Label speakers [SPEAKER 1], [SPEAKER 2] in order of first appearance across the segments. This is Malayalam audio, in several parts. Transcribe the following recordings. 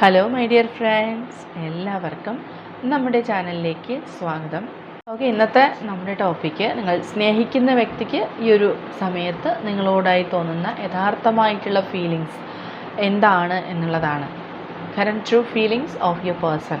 [SPEAKER 1] ഹലോ മൈ ഡിയർ ഫ്രണ്ട്സ് എല്ലാവർക്കും നമ്മുടെ ചാനലിലേക്ക് സ്വാഗതം. ഓക്കെ ഇന്നത്തെ നമ്മുടെ ടോപ്പിക്ക് നിങ്ങൾ സ്നേഹിക്കുന്ന വ്യക്തിക്ക് ഈ ഒരു സമയത്ത് നിങ്ങളോടായി തോന്നുന്ന യഥാർത്ഥമായിട്ടുള്ള ഫീലിങ്സ് എന്താണ് എന്നുള്ളതാണ്. Current true feelings of your person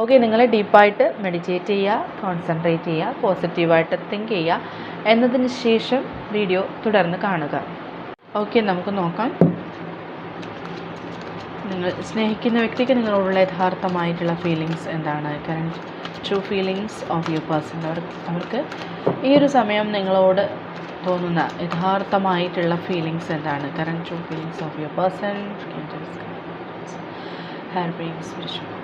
[SPEAKER 1] okay നിങ്ങൾ ഡീപ്പായിട്ട് മെഡിറ്റേറ്റ് ചെയ്യുക കോൺസെൻട്രേറ്റ് ചെയ്യുക പോസിറ്റീവായിട്ട് തിങ്ക് ചെയ്യുക. എന്നതിന് ശേഷം വീഡിയോ തുടർന്ന് കാണുക. ഓക്കെ നമുക്ക് നോക്കാം. നിങ്ങൾ സ്നേഹിക്കുന്ന വ്യക്തിക്ക് നിങ്ങളോടുള്ള യഥാർത്ഥമായിട്ടുള്ള ഫീലിങ്സ് എന്താണ്? Current true feelings of you person അവർക്ക് അവർക്ക് ഈ ഒരു സമയം നിങ്ങളോട് തോന്നുന്ന യഥാർത്ഥമായിട്ടുള്ള ഫീലിങ്സ് എന്താണ്? Current true feelings of you person brain spiritual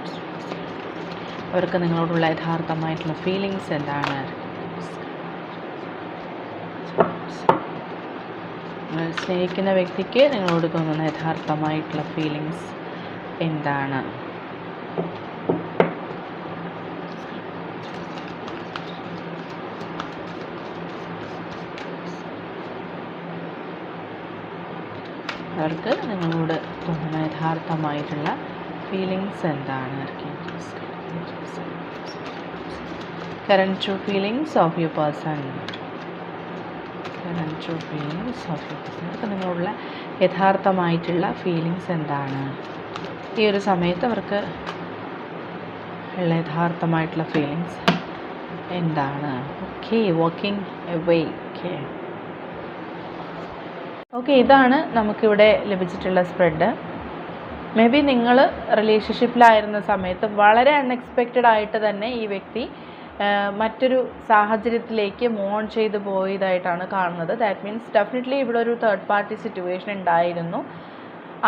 [SPEAKER 1] അവർക്ക് നിങ്ങളോടുള്ള യഥാർത്ഥമായിട്ടുള്ള ഫീലിങ്സ് എന്താണ്? സ്നേഹിക്കുന്ന വ്യക്തിക്ക് നിങ്ങളോട് തോന്നുന്ന യഥാർത്ഥമായിട്ടുള്ള ഫീലിങ്സ് എന്താണ്? അവർക്ക് നിങ്ങളോട് തോന്നുന്ന യഥാർത്ഥമായിട്ടുള്ള ഫീലിങ്സ് എന്താണ് current true feelings of you person current true feelings of you person അവർക്ക് നിങ്ങളുള്ള യഥാർത്ഥമായിട്ടുള്ള ഫീലിങ്സ് എന്താണ്? ഈ ഒരു സമയത്ത് അവർക്ക് ഉള്ള യഥാർത്ഥമായിട്ടുള്ള ഫീലിങ്സ് എന്താണ്? Okay walking away okay okay ഇതാണ് നമുക്കിവിടെ ലഭിച്ചിട്ടുള്ള സ്പ്രെഡ് മേ ബി നിങ്ങൾ റിലേഷൻഷിപ്പിലായിരുന്ന സമയത്ത് വളരെ അൺഎക്സ്പെക്റ്റഡ് ആയിട്ട് തന്നെ ഈ വ്യക്തി മറ്റൊരു സാഹചര്യത്തിലേക്ക് മോൺ ചെയ്ത് പോയതായിട്ടാണ് കാണുന്നത്. ദാറ്റ് മീൻസ് ഡെഫിനറ്റ്ലി ഇവിടെ ഒരു തേർഡ് പാർട്ടി സിറ്റുവേഷൻ ഉണ്ടായിരുന്നു.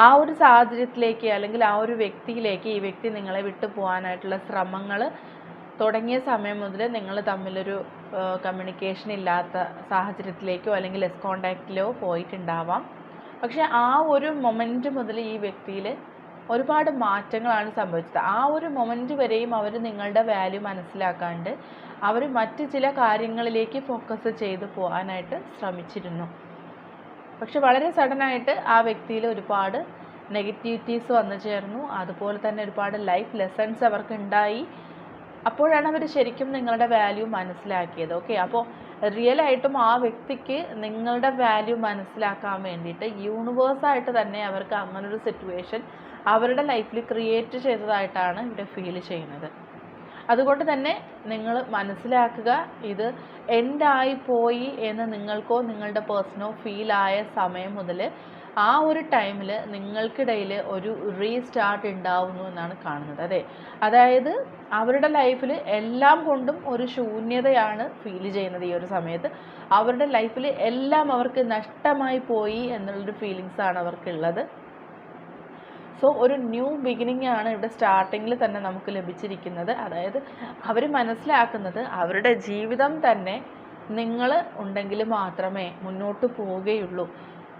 [SPEAKER 1] ആ ഒരു സാഹചര്യത്തിലേക്ക് അല്ലെങ്കിൽ ആ ഒരു വ്യക്തിയിലേക്ക് ഈ വ്യക്തി നിങ്ങളെ വിട്ടു പോകാനായിട്ടുള്ള ശ്രമങ്ങൾ തുടങ്ങിയ സമയം മുതൽ നിങ്ങൾ തമ്മിലൊരു കമ്മ്യൂണിക്കേഷൻ ഇല്ലാത്ത സാഹചര്യത്തിലേക്കോ അല്ലെങ്കിൽ ലെസ് കോണ്ടാക്റ്റിലോ പോയിട്ടുണ്ടാവാം. പക്ഷേ ആ ഒരു മൊമെന്റ് മുതൽ ഈ വ്യക്തിയിൽ ഒരുപാട് മാറ്റങ്ങളാണ് സംഭവിച്ചത്. ആ ഒരു മൊമെന്റ് വരെയും അവർ നിങ്ങളുടെ വാല്യൂ മനസ്സിലാക്കാണ്ട് അവർ മറ്റ് ചില കാര്യങ്ങളിലേക്ക് ഫോക്കസ് ചെയ്ത് പോകാനായിട്ട് ശ്രമിച്ചിരുന്നു. പക്ഷെ വളരെ സഡനായിട്ട് ആ വ്യക്തിയിൽ ഒരുപാട് നെഗറ്റിവിറ്റീസ് വന്നു ചേർന്നു. അതുപോലെ തന്നെ ഒരുപാട് ലൈഫ് ലെസൺസ് അവർക്ക് ഉണ്ടായി. അപ്പോഴാണ് അവർ ശരിക്കും നിങ്ങളുടെ വാല്യൂ മനസ്സിലാക്കിയത്. ഓക്കെ അപ്പോൾ റിയലായിട്ടും ആ വ്യക്തിക്ക് നിങ്ങളുടെ വാല്യൂ മനസ്സിലാക്കാൻ വേണ്ടിയിട്ട് യൂണിവേഴ്സായിട്ട് തന്നെ അവർക്ക് അങ്ങനൊരു സിറ്റുവേഷൻ അവരുടെ ലൈഫിൽ ക്രിയേറ്റ് ചെയ്തതായിട്ടാണ് ഇവിടെ ഫീൽ ചെയ്യുന്നത്. അതുകൊണ്ട് തന്നെ നിങ്ങൾ മനസ്സിലാക്കുക ഇത് എൻഡായി പോയി എന്ന് നിങ്ങൾക്കോ നിങ്ങളുടെ പേഴ്സണോ ഫീലായ സമയം മുതൽ ആ ഒരു ടൈമിൽ നിങ്ങൾക്കിടയിൽ ഒരു റീസ്റ്റാർട്ട് ഉണ്ടാവുന്നു എന്നാണ് കാണുന്നത് അതെ അതായത് അവരുടെ ലൈഫിൽ എല്ലാം കൊണ്ടും ഒരു ശൂന്യതയാണ് ഫീൽ ചെയ്യുന്നത് ഈ ഒരു സമയത്ത്. അവരുടെ ലൈഫിൽ എല്ലാം അവർക്ക് നഷ്ടമായി പോയി എന്നുള്ളൊരു ഫീലിങ്സാണ് അവർക്കുള്ളത്. സോ ഒരു ന്യൂ ബിഗിനിങ് ആണ് ഇവിടെ സ്റ്റാർട്ടിങ്ങിൽ തന്നെ നമുക്ക് ലഭിച്ചിരിക്കുന്നത്. അതായത് അവർ മനസ്സിലാക്കുന്നത് അവരുടെ ജീവിതം തന്നെ നിങ്ങൾ ഉണ്ടെങ്കിൽ മാത്രമേ മുന്നോട്ട് പോവുകയുള്ളൂ.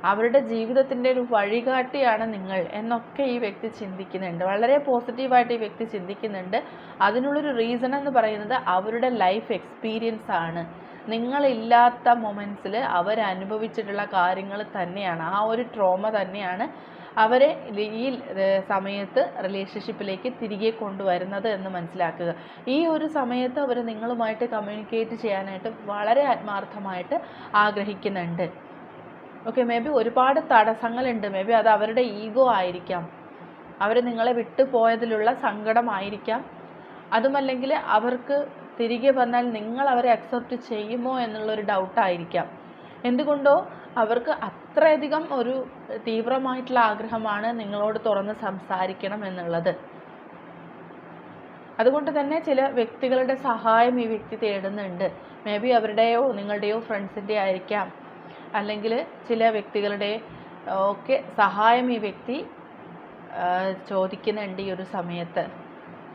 [SPEAKER 1] അവരുടെ ജീവിതത്തിന്റെ ഒരു വഴികാട്ടിയാണ് നിങ്ങൾ എന്നൊക്കെ ഈ വ്യക്തി ചിന്തിക്കുന്നുണ്ട്. വളരെ പോസിറ്റീവായിട്ട് ഈ വ്യക്തി ചിന്തിക്കുന്നുണ്ട്. അതിനുള്ളൊരു റീസൺ എന്ന് പറയുന്നത് അവരുടെ ലൈഫ് എക്സ്പീരിയൻസ് ആണ്. നിങ്ങളില്ലാത്ത മൊമെന്റ്സിൽ അവരനുഭവിച്ചിട്ടുള്ള കാര്യങ്ങൾ തന്നെയാണ്. ആ ഒരു ട്രോമ തന്നെയാണ് അവരെ ഈ സമയത്ത് റിലേഷൻഷിപ്പിലേക്ക് തിരികെ കൊണ്ടുവരുന്നത് എന്ന് മനസ്സിലാക്കുക. ഈ ഒരു സമയത്ത് അവർ നിങ്ങളുമായിട്ട് കമ്മ്യൂണിക്കേറ്റ് ചെയ്യാനായിട്ട് വളരെ ആത്മാർത്ഥമായിട്ട് ആഗ്രഹിക്കുന്നുണ്ട്. ഓക്കെ മേ ബി ഒരുപാട് തടസ്സങ്ങളുണ്ട്. മേ ബി അത് അവരുടെ ഈഗോ ആയിരിക്കാം. അവർ നിങ്ങളെ വിട്ടുപോയതിലുള്ള സങ്കടമായിരിക്കാം അതുമല്ലെങ്കിൽ അവർക്ക് തിരികെ വന്നാൽ നിങ്ങൾ അവരെ അക്സെപ്റ്റ് ചെയ്യുമോ എന്നുള്ളൊരു ഡൗട്ടായിരിക്കാം എന്തുകൊണ്ടോ അവർക്ക് അത്രയധികം ഒരു തീവ്രമായിട്ടുള്ള ആഗ്രഹമാണ് നിങ്ങളോട് തുറന്ന് സംസാരിക്കണം എന്നുള്ളത്. അതുകൊണ്ട് തന്നെ ചില വ്യക്തികളുടെ സഹായം ഈ വ്യക്തി തേടുന്നുണ്ട്. മേ ബി അവരുടെയോ നിങ്ങളുടെയോ ഫ്രണ്ട്സിന്റെ ആയിരിക്കാം. അല്ലെങ്കിൽ ചില വ്യക്തികളുടെ ഒക്കെ സഹായം ഈ വ്യക്തി ചോദിക്കുന്നുണ്ട് ഈ ഒരു സമയത്ത്.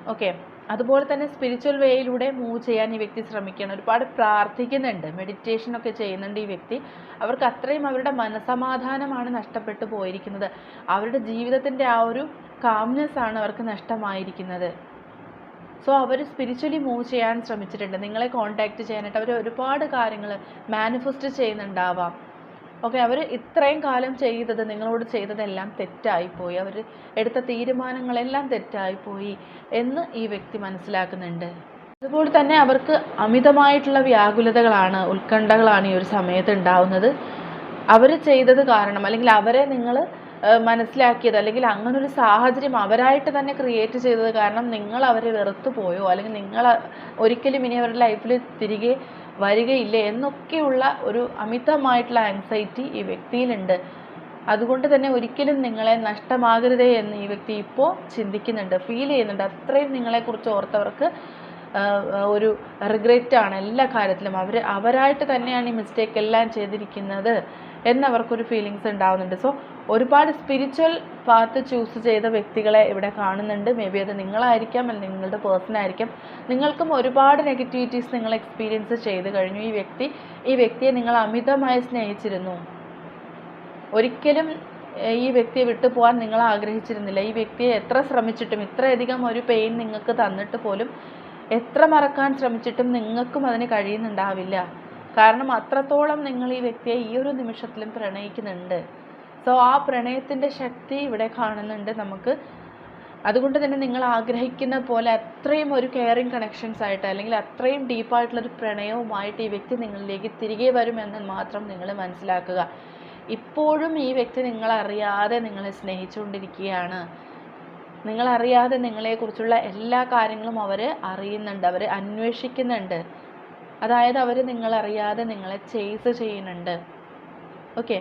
[SPEAKER 1] ഓക്കെ അതുപോലെ തന്നെ സ്പിരിച്വൽ വേയിലൂടെ മൂവ് ചെയ്യാൻ ഈ വ്യക്തി ശ്രമിക്കുകയാണ്. ഒരുപാട് പ്രാർത്ഥിക്കുന്നുണ്ട് മെഡിറ്റേഷനൊക്കെ ചെയ്യുന്നുണ്ട് ഈ വ്യക്തി. അവർക്ക് അത്രയും അവരുടെ മനസമാധാനമാണ് നഷ്ടപ്പെട്ടു പോയിരിക്കുന്നത്. അവരുടെ ജീവിതത്തിന്റെ ആ ഒരു കാംനെസ് ആണ് അവർക്ക് നഷ്ടമായിരിക്കുന്നത്. സോ അവർ സ്പിരിച്വലി മൂവ് ചെയ്യാൻ ശ്രമിച്ചിട്ടുണ്ട്. നിങ്ങളെ കോൺടാക്റ്റ് ചെയ്യാനായിട്ട് അവർ ഒരുപാട് കാര്യങ്ങൾ മാനിഫെസ്റ്റ് ചെയ്യുന്നുണ്ടാവാം. ഓക്കെ അവർ ഇത്രയും കാലം ചെയ്തത് നിങ്ങളോട് ചെയ്തതെല്ലാം തെറ്റായിപ്പോയി. അവർ എടുത്ത തീരുമാനങ്ങളെല്ലാം തെറ്റായിപ്പോയി എന്ന് ഈ വ്യക്തി മനസ്സിലാക്കുന്നുണ്ട്. അതുപോലെ തന്നെ അവർക്ക് അമിതമായിട്ടുള്ള വ്യാകുലതകളാണ് ഉത്കണ്ഠകളാണ് ഈ ഒരു സമയത്ത് ഉണ്ടാവുന്നത്. അവർ ചെയ്തത് കാരണം അല്ലെങ്കിൽ അവരെ നിങ്ങൾ മനസ്സിലാക്കിയത് അല്ലെങ്കിൽ അങ്ങനൊരു സാഹചര്യം അവരായിട്ട് തന്നെ ക്രിയേറ്റ് ചെയ്തത് കാരണം നിങ്ങൾ അവരെ വെറുത്തു പോയോ അല്ലെങ്കിൽ നിങ്ങൾ ഒരിക്കലും ഇനി അവരുടെ ലൈഫിൽ തിരികെ വരികയില്ലേ എന്നൊക്കെയുള്ള ഒരു അമിതമായിട്ടുള്ള ആങ്സൈറ്റി ഈ വ്യക്തിയിലുണ്ട്. അതുകൊണ്ട് തന്നെ ഒരിക്കലും നിങ്ങളെ നഷ്ടമാകരുതേ എന്ന് ഈ വ്യക്തി ഇപ്പോൾ ചിന്തിക്കുന്നുണ്ട്. ഫീൽ ചെയ്യുന്നുണ്ട്. അത്രയും നിങ്ങളെക്കുറിച്ച് ഓർത്തവർക്ക് ഒരു റിഗ്രറ്റ് ആണ് എല്ലാ കാര്യത്തിലും. അവർ അവരായിട്ട് തന്നെയാണ് ഈ മിസ്റ്റേക്ക് എല്ലാം ചെയ്തിരിക്കുന്നത്. എന്നവർക്കൊരു ഫീലിങ്സ് ഉണ്ടാവുന്നുണ്ട്. സോ ഒരുപാട് സ്പിരിച്വൽ പാത്ത് ചൂസ് ചെയ്ത വ്യക്തികളെ ഇവിടെ കാണുന്നുണ്ട്. മേ ബി അത് നിങ്ങളായിരിക്കാം അല്ലെങ്കിൽ നിങ്ങളുടെ പേഴ്സൺ ആയിരിക്കാം. നിങ്ങൾക്കും ഒരുപാട് നെഗറ്റിവിറ്റീസ് നിങ്ങൾ എക്സ്പീരിയൻസ് ചെയ്ത് കഴിഞ്ഞു. ഈ വ്യക്തി ഈ വ്യക്തിയെ നിങ്ങൾ അമിതമായി സ്നേഹിച്ചിരുന്നു. ഒരിക്കലും ഈ വ്യക്തിയെ വിട്ടു പോകാൻ നിങ്ങൾ ആഗ്രഹിച്ചിരുന്നില്ല. ഈ വ്യക്തിയെ എത്ര ശ്രമിച്ചിട്ടും ഇത്രയധികം ഒരു പെയിൻ നിങ്ങൾക്ക് തന്നിട്ട് പോലും എത്ര മറക്കാൻ ശ്രമിച്ചിട്ടും നിങ്ങൾക്കും അതിന് കഴിയുന്നുണ്ടാവില്ല. കാരണം അത്രത്തോളം നിങ്ങൾ ഈ വ്യക്തിയെ ഈ ഒരു നിമിഷത്തിലും പ്രണയിക്കുന്നുണ്ട്. സോ ആ പ്രണയത്തിന്റെ ശക്തി ഇവിടെ കാണുന്നുണ്ട് നമുക്ക്. അതുകൊണ്ട് തന്നെ നിങ്ങൾ ആഗ്രഹിക്കുന്ന പോലെ അത്രയും ഒരു കെയറിങ് കണക്ഷൻസ് ആയിട്ട് അല്ലെങ്കിൽ അത്രയും ഡീപ്പായിട്ടുള്ളൊരു പ്രണയവുമായിട്ട് ഈ വ്യക്തി നിങ്ങളിലേക്ക് തിരികെ വരുമെന്ന് മാത്രം നിങ്ങൾ മനസ്സിലാക്കുക. ഇപ്പോഴും ഈ വ്യക്തി നിങ്ങളറിയാതെ നിങ്ങളെ സ്നേഹിച്ചുകൊണ്ടിരിക്കുകയാണ്. നിങ്ങളറിയാതെ നിങ്ങളെക്കുറിച്ചുള്ള എല്ലാ കാര്യങ്ങളും അവർ അറിയുന്നുണ്ട് അവർ അന്വേഷിക്കുന്നുണ്ട്. അതായത് അവർ നിങ്ങളറിയാതെ നിങ്ങളെ ചേസ് ചെയ്യുന്നുണ്ട്. ഓക്കെ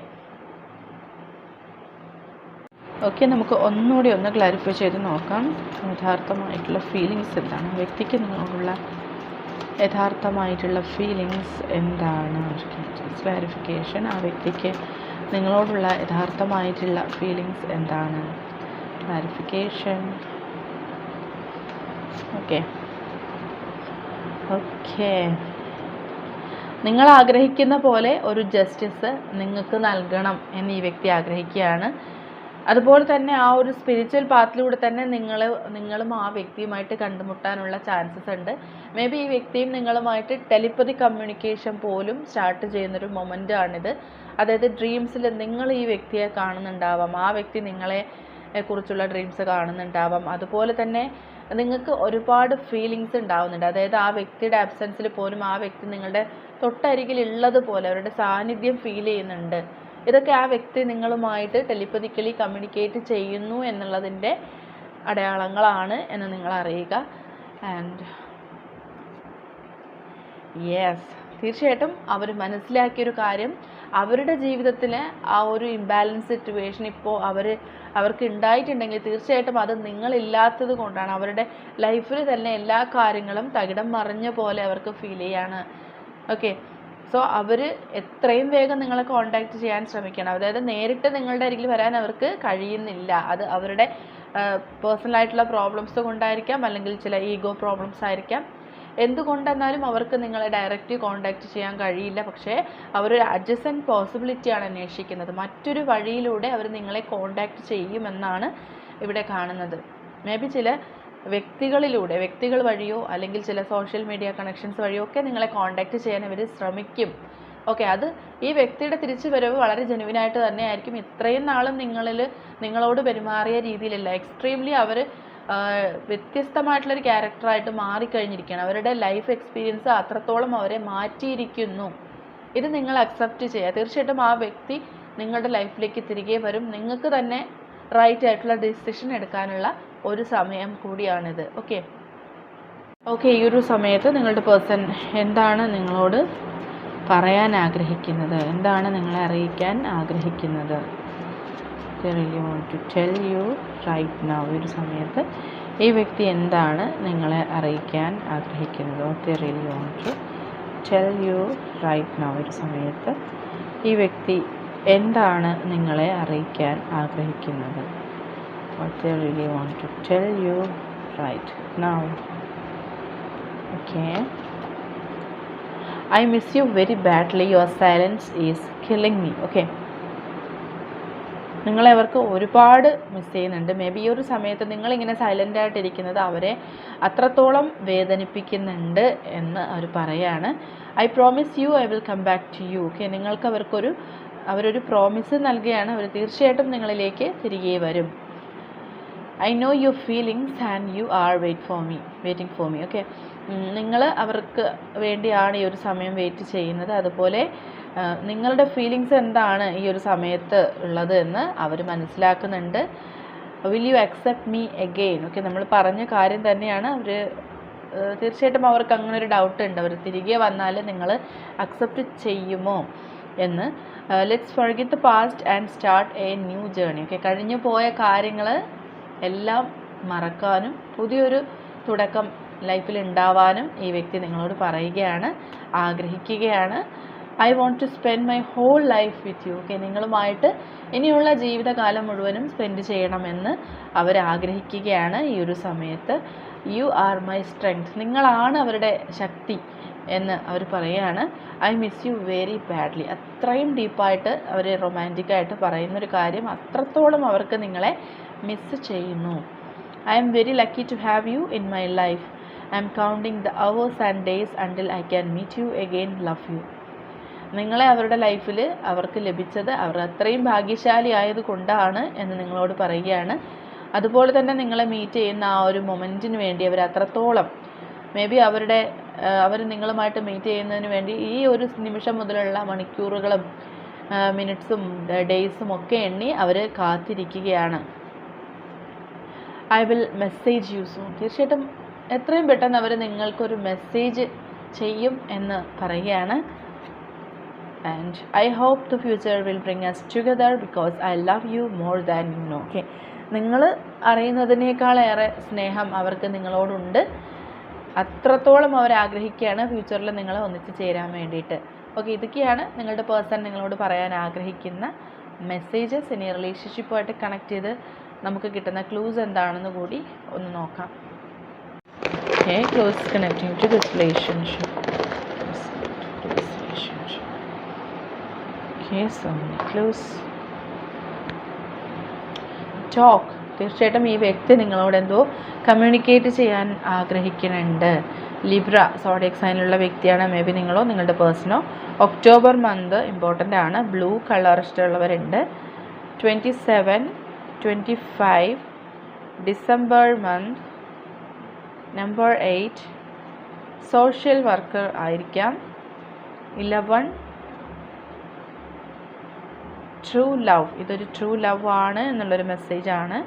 [SPEAKER 1] ഓക്കെ നമുക്ക് ഒന്നുകൂടി ഒന്ന് ക്ലാരിഫൈ ചെയ്ത് നോക്കാം. യഥാർത്ഥമായിട്ടുള്ള ഫീലിങ്സ് എന്താണ്? വ്യക്തിക്ക് നിങ്ങളോടുള്ള യഥാർത്ഥമായിട്ടുള്ള ഫീലിങ്സ് എന്താണ്? ക്ലാരിഫിക്കേഷൻ ആ വ്യക്തിക്ക് നിങ്ങളോടുള്ള യഥാർത്ഥമായിട്ടുള്ള ഫീലിങ്സ് എന്താണ്? ക്ലാരിഫിക്കേഷൻ ഓക്കെ ഓക്കെ നിങ്ങൾ ആഗ്രഹിക്കുന്ന പോലെ ഒരു ജസ്റ്റിസ് നിങ്ങൾക്ക് നൽകണം എന്ന് ഈ വ്യക്തി ആഗ്രഹിക്കുകയാണ്. അതുപോലെ തന്നെ ആ ഒരു സ്പിരിച്വൽ പാത്തിലൂടെ തന്നെ നിങ്ങൾ നിങ്ങളും ആ വ്യക്തിയുമായിട്ട് കണ്ടുമുട്ടാനുള്ള ചാൻസസ് ഉണ്ട്. മേ ബി ഈ വ്യക്തിയും നിങ്ങളുമായിട്ട് ടെലിപ്പതി കമ്മ്യൂണിക്കേഷൻ പോലും സ്റ്റാർട്ട് ചെയ്യുന്നൊരു മൊമെന്റ് ആണിത്. അതായത് ഡ്രീംസിൽ നിങ്ങൾ ഈ വ്യക്തിയെ കാണുന്നുണ്ടാവാം. ആ വ്യക്തി നിങ്ങളെ കുറിച്ചുള്ള ഡ്രീംസ് കാണുന്നുണ്ടാവാം. അതുപോലെ തന്നെ നിങ്ങൾക്ക് ഒരുപാട് ഫീലിങ്സ് ഉണ്ടാവുന്നുണ്ട്. അതായത് ആ വ്യക്തിയുടെ ആബ്സെൻസിൽ പോലും ആ വ്യക്തി നിങ്ങളുടെ തൊട്ടരികിൽ ഉള്ളതുപോലെ അവരുടെ സാന്നിധ്യം ഫീൽ ചെയ്യുന്നുണ്ട്. ഇതൊക്കെ ആ വ്യക്തി നിങ്ങളുമായിട്ട് ടെലിപ്പതിക്കലി കമ്മ്യൂണിക്കേറ്റ് ചെയ്യുന്നു എന്നുള്ളതിന്റെ അടയാളങ്ങളാണ് എന്ന് നിങ്ങൾ അറിയുക. ആൻഡ് യെസ് തീർച്ചയായിട്ടും അവർ മനസ്സിലാക്കിയൊരു കാര്യം അവരുടെ ജീവിതത്തിൽ ആ ഒരു ഇംബാലൻസ് സിറ്റുവേഷൻ ഇപ്പോൾ അവർ അവർക്ക് ഉണ്ടായിട്ടുണ്ടെങ്കിൽ തീർച്ചയായിട്ടും അത് നിങ്ങളില്ലാത്തത് കൊണ്ടാണ്. അവരുടെ ലൈഫിൽ തന്നെ എല്ലാ കാര്യങ്ങളും തകിടം മറിഞ്ഞ പോലെ അവർക്ക് ഫീൽ ചെയ്യാണ്. ഓക്കെ സോ അവർ എത്രയും വേഗം നിങ്ങളെ കോണ്ടാക്ട് ചെയ്യാൻ ശ്രമിക്കണം. അതായത് നേരിട്ട് നിങ്ങളുടെ അരികിൽ വരാൻ അവർക്ക് കഴിയുന്നില്ല. അത് അവരുടെ പേഴ്സണലായിട്ടുള്ള പ്രോബ്ലംസ് കൊണ്ടായിരിക്കാം അല്ലെങ്കിൽ ചില ഈഗോ പ്രോബ്ലംസ് ആയിരിക്കാം. എന്തുകൊണ്ടെന്നാലും അവർക്ക് നിങ്ങളെ ഡയറക്റ്റ് കോണ്ടാക്ട് ചെയ്യാൻ കഴിയില്ല. പക്ഷേ അവരൊരു അഡ്ജസൻ പോസിബിലിറ്റിയാണ് അന്വേഷിക്കുന്നത്. മറ്റൊരു വഴിയിലൂടെ അവർ നിങ്ങളെ കോണ്ടാക്ട് ചെയ്യുമെന്നാണ് ഇവിടെ കാണുന്നത്. മേ ബി ചില വ്യക്തികളിലൂടെ വ്യക്തികൾ വഴിയോ അല്ലെങ്കിൽ ചില സോഷ്യൽ മീഡിയ കണക്ഷൻസ് വഴിയോ ഒക്കെ നിങ്ങളെ കോണ്ടാക്ട് ചെയ്യാൻ ഇവർ ശ്രമിക്കും. ഓക്കെ അത് ഈ വ്യക്തിയുടെ തിരിച്ചു വരവ് വളരെ ജെനുവിനായിട്ട് തന്നെ ആയിരിക്കും ഇത്രയും നാളും നിങ്ങളിൽ നിങ്ങളോട് പെരുമാറിയ രീതിയിലല്ല. എക്സ്ട്രീംലി അവർ വ്യത്യസ്തമായിട്ടുള്ളൊരു ക്യാരക്ടറായിട്ട് മാറിക്കഴിഞ്ഞിരിക്കുകയാണ്. അവരുടെ ലൈഫ് എക്സ്പീരിയൻസ് അത്രത്തോളം അവരെ മാറ്റിയിരിക്കുന്നു. ഇത് നിങ്ങൾ അക്സെപ്റ്റ് ചെയ്യുക. തീർച്ചയായിട്ടും ആ വ്യക്തി നിങ്ങളുടെ ലൈഫിലേക്ക് തിരികെ വരും. നിങ്ങൾക്ക് തന്നെ റൈറ്റ് ആയിട്ടുള്ള ഡിസിഷൻ എടുക്കാനുള്ള ഒരു സമയം കൂടിയാണിത്. ഓക്കെ ഓക്കെ ഈ ഒരു സമയത്ത് നിങ്ങളുടെ പേഴ്സൺ എന്താണ് നിങ്ങളോട് പറയാൻ ആഗ്രഹിക്കുന്നത്? എന്താണ് നിങ്ങളെ അറിയിക്കാൻ ആഗ്രഹിക്കുന്നത്? Really want to tell you right now ഒരു സമയത്ത് ഈ വ്യക്തി എന്താണ് നിങ്ങളെ അറിയിക്കാൻ ആഗ്രഹിക്കുന്നത്? Okay really want to tell you right now ഒരു സമയത്ത് ഈ വ്യക്തി എന്താണ് നിങ്ങളെ അറിയിക്കാൻ ആഗ്രഹിക്കുന്നത്? They really want to tell you right now. Okay I miss you very badly your silence is killing me okay നിങ്ങളെ അവർക്ക് ഒരുപാട് മിസ് ചെയ്യുന്നുണ്ട്. മേ ബി ഈ ഒരു സമയത്ത് നിങ്ങളിങ്ങനെ സൈലന്റ് ആയിട്ടിരിക്കുന്നത് അവരെ അത്രത്തോളം വേദനിപ്പിക്കുന്നുണ്ട് എന്ന് അവർ പറയാണ്. I promise you I will come back to you okay നിങ്ങൾക്ക് അവർക്കൊരു അവരൊരു പ്രോമിസ് നൽകുകയാണ്. അവർ തീർച്ചയായിട്ടും നിങ്ങളിലേക്ക് തിരികെ വരും. I know your feelings and you are wait for me waiting for me okay നിങ്ങൾ അവർക്ക് വേണ്ടിയാണ് ഈ ഒരു സമയം വെയിറ്റ് ചെയ്യുന്നത്. അതുപോലെ നിങ്ങളുടെ ഫീലിങ്സ് എന്താണ് ഈ ഒരു സമയത്ത് ഉള്ളത് എന്ന് അവർ മനസ്സിലാക്കുന്നുണ്ട്. Will you accept me again okay നമ്മൾ പറഞ്ഞ കാര്യം തന്നെയാണ്. അവർ തീർച്ചയായിട്ടും അവർക്ക് അങ്ങനെ ഒരു ഡൗട്ട് ഉണ്ട്. അവർ തിരികെ വന്നാൽ നിങ്ങൾ അക്സെപ്റ്റ് ചെയ്യുമോ എന്ന്. Let's forget the past and start a new journey okay കഴിഞ്ഞു പോയ കാര്യങ്ങൾ എല്ലാം മറക്കാനും പുതിയൊരു തുടക്കം ലൈഫിൽ ഉണ്ടാവാനും ഈ വ്യക്തി നിങ്ങളോട് പറയുകയാണ് ആഗ്രഹിക്കുകയാണ്. I want to spend my whole life with you okay നിങ്ങളുമായിട്ട് ഇനിയുള്ള ജീവിതകാലം മുഴുവനും സ്പെൻഡ് ചെയ്യണമെന്ന് അവർ ആഗ്രഹിക്കുകയാണ് ഈ ഒരു സമയത്ത്. യു ആർ മൈ സ്ട്രെങ്ത് നിങ്ങളാണ് അവരുടെ ശക്തി എന്ന് അവർ പറയുകയാണ് I miss you very badly അത്രയും ഡീപ്പായിട്ട് അവർ റൊമാന്റിക്കായിട്ട് പറയുന്നൊരു കാര്യം അത്രത്തോളം അവർക്ക് നിങ്ങളെ മിസ് ചെയ്യുന്നു. I'm very lucky to have you in my life I'm counting the hours and days until I can meet you again love you നിങ്ങളെ അവരുടെ ലൈഫിൽ അവർക്ക് ലഭിച്ചത് അവർ അത്രയും ഭാഗ്യശാലി ആയതുകൊണ്ടാണ് എന്ന് നിങ്ങളോട് പറയുകയാണ്. അതുപോലെ തന്നെ നിങ്ങളെ മീറ്റ് ചെയ്യുന്ന ആ ഒരു മൊമെന്റിന് വേണ്ടി അവർ അത്രത്തോളം മേ ബി അവരുടെ അവർ നിങ്ങളുമായിട്ട് മീറ്റ് ചെയ്യുന്നതിന് വേണ്ടി ഈ ഒരു നിമിഷം മുതലുള്ള മണിക്കൂറുകളും മിനിറ്റ്സും ഡേയ്സും ഒക്കെ എണ്ണി അവർ കാത്തിരിക്കുകയാണ്. ഐ വിൽ മെസ്സേജ് യു തീർച്ചയായിട്ടും എത്രയും പെട്ടെന്ന് അവർ നിങ്ങൾക്കൊരു മെസ്സേജ് ചെയ്യും എന്ന് പറയുകയാണ്. And I hope the future will bring us together because I love you more than you know. Okay നിങ്ങൾ അറിയുന്നതിനേക്കാളേറെ സ്നേഹം അവർക്ക് നിങ്ങളോടുണ്ട്. അത്രത്തോളം അവർ ആഗ്രഹിക്കുകയാണ് ഫ്യൂച്ചറിൽ നിങ്ങൾ ഒന്നിച്ച് ചേരാൻ വേണ്ടിയിട്ട്. ഓക്കെ ഇതൊക്കെയാണ് നിങ്ങളുടെ പേഴ്സൺ നിങ്ങളോട് പറയാൻ ആഗ്രഹിക്കുന്ന മെസ്സേജസ് ഇനി റിലേഷൻഷിപ്പുമായിട്ട് കണക്ട് ചെയ്ത് നമുക്ക് കിട്ടുന്ന ക്ലൂസ് എന്താണെന്ന് കൂടി ഒന്ന് നോക്കാം. Okay clues connecting to this relationship Many clues. Talk തീർച്ചയായിട്ടും ഈ വ്യക്തി നിങ്ങളോട് എന്തോ കമ്മ്യൂണിക്കേറ്റ് ചെയ്യാൻ ആഗ്രഹിക്കുന്നുണ്ട്. ലിബ്ര സോഡിയക് സൈനിലുള്ള വ്യക്തിയാണ്. മേ ബി നിങ്ങളോ നിങ്ങളുടെ പേഴ്സണോ ഒക്ടോബർ മന്ത് ഇമ്പോർട്ടന്റ് ആണ്. Blue colour ഇഷ്ടമുള്ളവരുണ്ട്. Twenty seven twenty five December month number eight social worker ആയിരിക്കാം. ഇലവൺ ട്രൂ ലവ് ഇതൊരു ട്രൂ ലവ് ആണ് എന്നുള്ളൊരു മെസ്സേജാണ്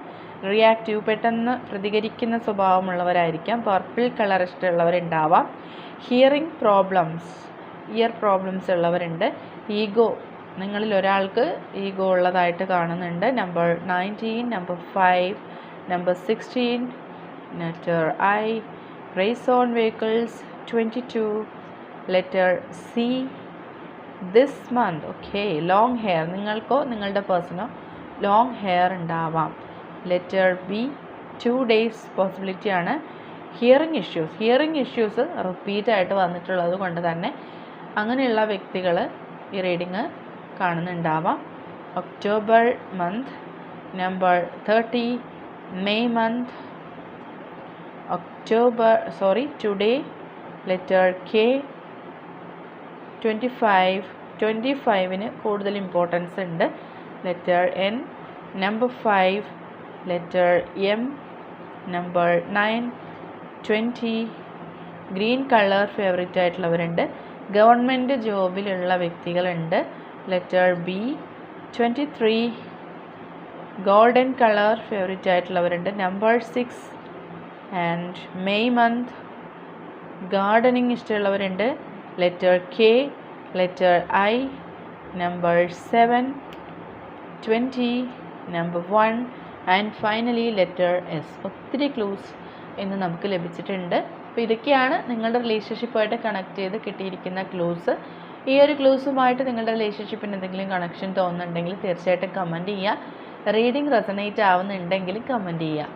[SPEAKER 1] റിയാക്റ്റീവ് പെട്ടെന്ന് പ്രതികരിക്കുന്ന സ്വഭാവമുള്ളവരായിരിക്കാം. പർപ്പിൾ കളർ ഇഷ്ടമുള്ളവരുണ്ടാവാം. ഹിയറിംഗ് പ്രോബ്ലംസ് ഇയർ പ്രോബ്ലംസ് ഉള്ളവരുണ്ട്. ഈഗോ നിങ്ങളിൽ ഒരാൾക്ക് ഈഗോ ഉള്ളതായിട്ട് കാണുന്നുണ്ട്. Number nineteen number five number sixteen letter I race on vehicles twenty two letter C this month okay long hair നിങ്ങൾക്കോ നിങ്ങളുടെ പേഴ്സണോ ലോങ് ഹെയർ ഉണ്ടാവാം. Letter B two days possibility ആണ്. Hearing issues hearing issues repeat ആയിട്ട് വന്നിട്ടുള്ളത് കൊണ്ട് തന്നെ അങ്ങനെയുള്ള വ്യക്തികൾ ഈ reading കാണുന്നുണ്ടാവാം. October month number thirty May month October sorry today letter K twenty five twenty ഫൈവിന് കൂടുതൽ ഇമ്പോർട്ടൻസ് ഉണ്ട്. Letter N number five letter M number nine twenty green colour favourite ആയിട്ടുള്ളവരുണ്ട്. Government ജോബിലുള്ള വ്യക്തികളുണ്ട്. Letter B twenty three golden colour favourite ആയിട്ടുള്ളവരുണ്ട്. Number six and May month gardening ഇഷ്ടമുള്ളവരുണ്ട്. Letter K letter I number seven twenty number 1 and finally letter S ഒത്തിരി ക്ലൂസ് ഇന്ന് നമുക്ക് ലഭിച്ചിട്ടുണ്ട്. അപ്പോൾ ഇതൊക്കെയാണ് നിങ്ങളുടെ റിലേഷൻഷിപ്പുമായിട്ട് കണക്ട് ചെയ്ത് കിട്ടിയിരിക്കുന്ന ക്ലൂസ് ഈ ഒരു ക്ലൂസുമായിട്ട് നിങ്ങളുടെ റിലേഷൻഷിപ്പിന് എന്തെങ്കിലും കണക്ഷൻ തോന്നുന്നുണ്ടെങ്കിൽ തീർച്ചയായിട്ടും കമന്റ് ചെയ്യുക. റീഡിംഗ് റെസനേറ്റ് ആവുന്നുണ്ടെങ്കിൽ കമന്റ് ചെയ്യുക.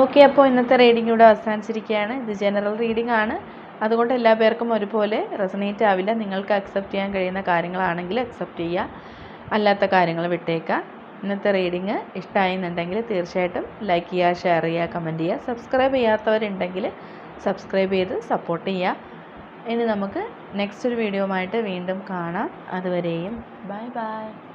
[SPEAKER 1] ഓക്കെ അപ്പോൾ ഇന്നത്തെ റീഡിംഗ് ഇവിടെ അവസാനിച്ചിരിക്കുകയാണ്. ഇത് ജനറൽ റീഡിംഗ് ആണ്. അതുകൊണ്ട് എല്ലാ പേർക്കും ഒരുപോലെ റെസനേറ്റ് ആവില്ല. നിങ്ങൾക്ക് അക്സെപ്റ്റ് ചെയ്യാൻ കഴിയുന്ന കാര്യങ്ങളാണെങ്കിൽ അക്സെപ്റ്റ് ചെയ്യുക. അല്ലാത്ത കാര്യങ്ങൾ വിട്ടേക്കുക. ഇന്നത്തെ റീഡിങ് ഇഷ്ടമായെന്നുണ്ടെങ്കിൽ തീർച്ചയായിട്ടും ലൈക്ക് ചെയ്യുക ഷെയർ ചെയ്യുക കമന്റ് ചെയ്യുക. സബ്സ്ക്രൈബ് ചെയ്യാത്തവരുണ്ടെങ്കിൽ സബ്സ്ക്രൈബ് ചെയ്ത് സപ്പോർട്ട് ചെയ്യുക. ഇനി നമുക്ക് നെക്സ്റ്റ് ഒരു വീഡിയോ വീണ്ടും കാണാം. അതുവരെയും ബൈ ബൈ